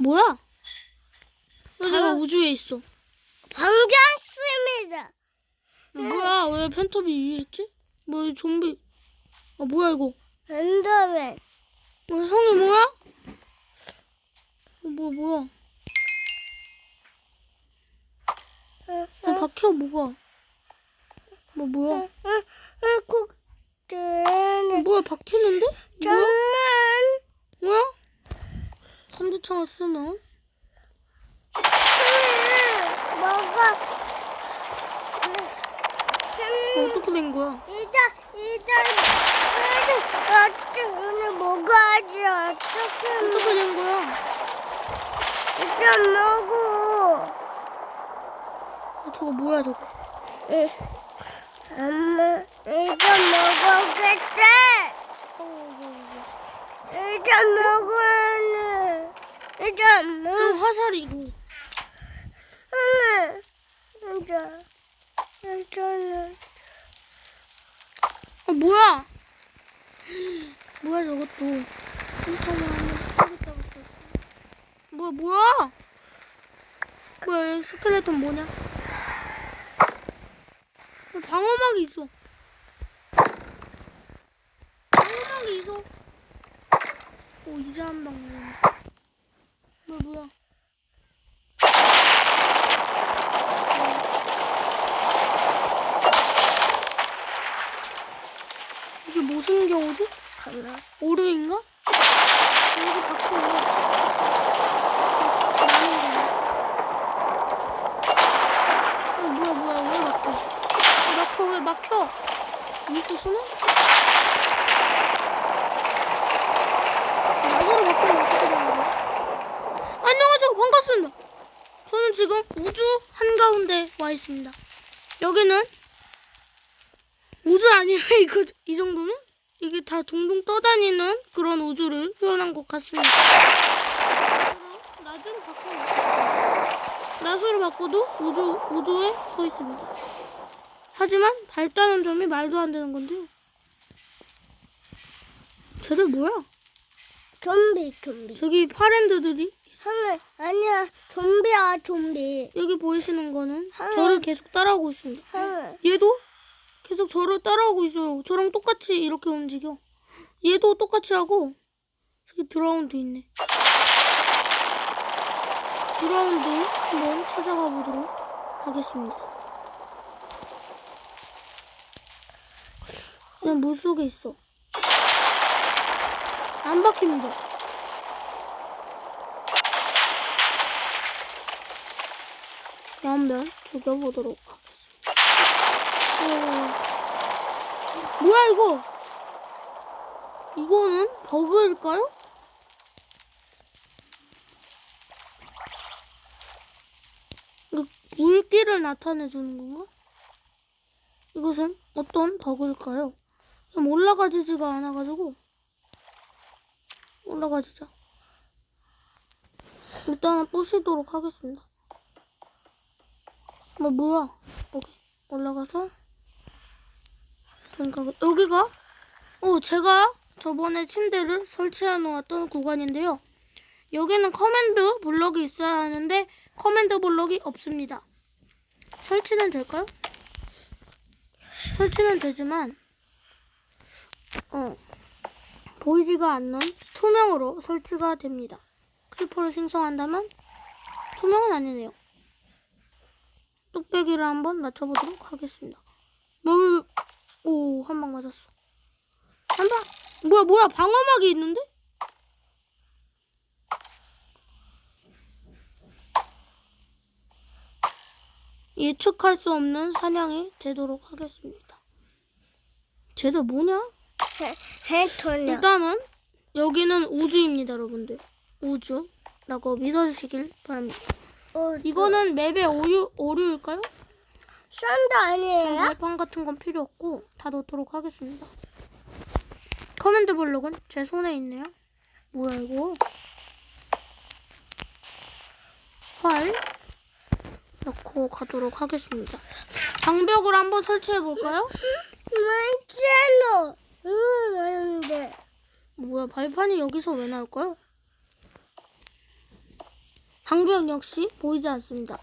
뭐야? 왜 내가 아. 우주에 있어? 반갑습니다. 뭐야? 왜 펜터비 위에 있지? 뭐이 좀비? 아 뭐야 이거? 엔더맨. 어, 형이 뭐야? 어, 뭐 뭐야? 응, 어, 박혀 뭐가? 뭐 뭐야? 그, 어, 뭐야 박히는데? 뭐야? 정말. 뭐야? 삼두창을 쓰나? 응, 뭐가. 어, 어떻게 된 거야? 이자, 이자, 어째, 오늘 뭐가 하지? 어떻게, 어떻게 된 거야? 이자 먹어. 아, 저거 뭐야 저거? 응. 엄마, 이자 먹었겠대. 어, 뭐, 뭐. 이자 먹어야지. 이자 먹, 형 화살이고. 응. 이자, 이자는. 아 뭐야? 뭐야 저것도. 뭐야 뭐야? 뭐야 이 스켈레톤 뭐냐? 어, 방어막이 있어. 방어막이 있어. 오 이제 한 방. 뭐야 뭐야? 이게 무슨 경우지? 하나. 오류인가? 여기 바꿔. 어, 뭐야, 뭐야, 왜 막혀? 왜 막혀, 왜 막혀? 이렇게 쓰나? 나사로 막히면 어떻게 되는 거야? 안녕하세요, 반갑습니다. 저는 지금 우주 한가운데 와 있습니다. 여기는 우주 아니야, 이거, 이 정도면? 이게 다 동동 떠다니는 그런 우주를 표현한 것 같습니다. 나주로 바꿔. 나수로 바꿔도 우주 우주에 서 있습니다. 하지만 밝다는 점이 말도 안 되는 건데요. 쟤들 뭐야? 좀비, 좀비. 저기 파랜드들이 하나, 아니야. 좀비야, 좀비. 여기 보이시는 거는 하나. 저를 계속 따라오고 있습니다. 하나. 얘도 계속 저를 따라오고 있어요. 저랑 똑같이 이렇게 움직여. 얘도 똑같이 하고 저기 드라운드 있네. 드라운드 한번 찾아가 보도록 하겠습니다. 그냥 물 속에 있어. 안 박힙니다. 한번 죽여보도록 하겠습니다. 어... 뭐야 이거? 이거는 버그일까요? 이거 물기를 나타내 주는 건가? 이것은 어떤 버그일까요? 좀 올라가지지가 않아가지고 올라가지자. 일단은 부시도록 하겠습니다. 뭐 뭐야? 여기 올라가서 잠깐 여기가 어 제가 저번에 침대를 설치해 놓았던 구간인데요. 여기는 커맨드 블럭이 있어야 하는데 커맨드 블럭이 없습니다. 설치는 될까요? 설치는 되지만 어 보이지가 않는 투명으로 설치가 됩니다. 크리퍼를 생성한다면 투명은 아니네요. 뚝배기를 한번 맞춰보도록 하겠습니다. 뭐, 오, 한 방 맞았어. 한 방? 뭐야, 뭐야, 방어막이 있는데? 예측할 수 없는 사냥이 되도록 하겠습니다. 쟤도 뭐냐? 해토냐. 일단은 여기는 우주입니다, 여러분들. 우주라고 믿어주시길 바랍니다. 어, 이거는 맵의 오류, 오류일까요? 썬더 아니에요? 발판 같은 건 필요 없고 다 넣도록 하겠습니다. 커맨드 블록은 제 손에 있네요. 뭐야 이거? 활 넣고 가도록 하겠습니다. 장벽을 한번 설치해 볼까요? 말cello. 응, 많은데. 뭐야 발판이 여기서 왜 나올까요? 방벽 역시 보이지 않습니다.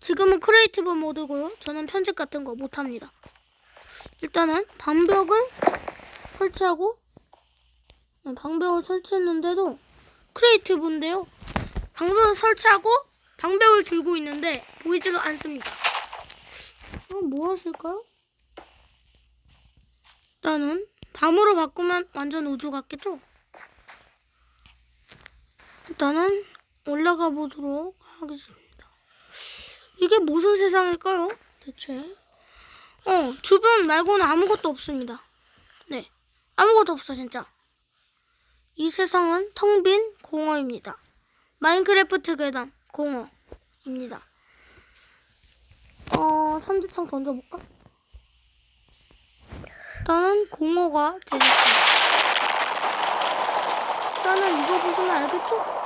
지금은 크리에이티브 모드고요. 저는 편집 같은 거 못합니다. 일단은 방벽을 설치하고 네, 방벽을 설치했는데도 크리에이티브인데요. 방벽을 설치하고 방벽을 들고 있는데 보이지가 않습니다. 그럼 뭐 하실까요? 일단은 밤으로 바꾸면 완전 우주 같겠죠? 일단은 올라가 보도록 하겠습니다. 이게 무슨 세상일까요? 대체? 어, 주변 말고는 아무것도 없습니다. 네, 아무것도 없어 진짜. 이 세상은 텅 빈 공허입니다. 마인크래프트 괴담 공허입니다. 어, 삼지창 던져볼까? 일단은 공허가 되겠습니다. 일단은 이거 보시면 알겠죠?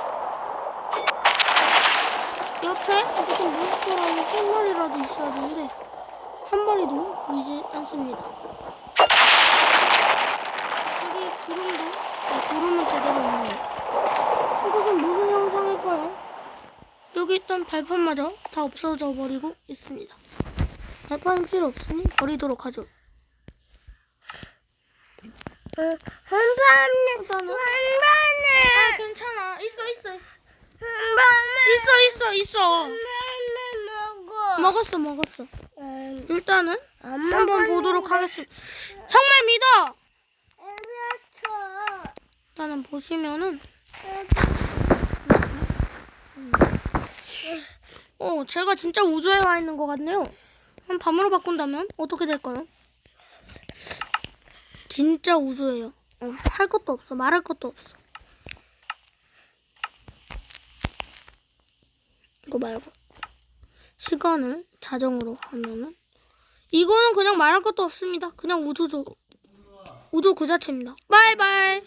옆에 무슨 몬스터라는 한 마리라도 있어야 되는데 한 마리도 보이지 않습니다. 여기 구름도 네, 구름은 제대로 있네요. 이것은 무슨 형상일까요? 여기 있던 발판마저 다 없어져 버리고 있습니다. 발판은 필요 없으니 버리도록 하죠. 응, 한 번에, 일단은 한아 번에, 괜찮아 있어 있어 있어 한 번에, 번에 먹어. 먹었어 먹었어. 음, 일단은 안 한번. 보도록 하겠습니다. 정말 믿어. 일단은 보시면은 어 제가 진짜 우주에 와 있는 것 같네요. 한 밤으로 바꾼다면 어떻게 될까요? 진짜 우주예요. 어, 할 것도 없어 말할 것도 없어. 이거 말고 시간을 자정으로 하면은 이거는 그냥 말할 것도 없습니다. 그냥 우주죠. 우주 그 자체입니다. 바이바이.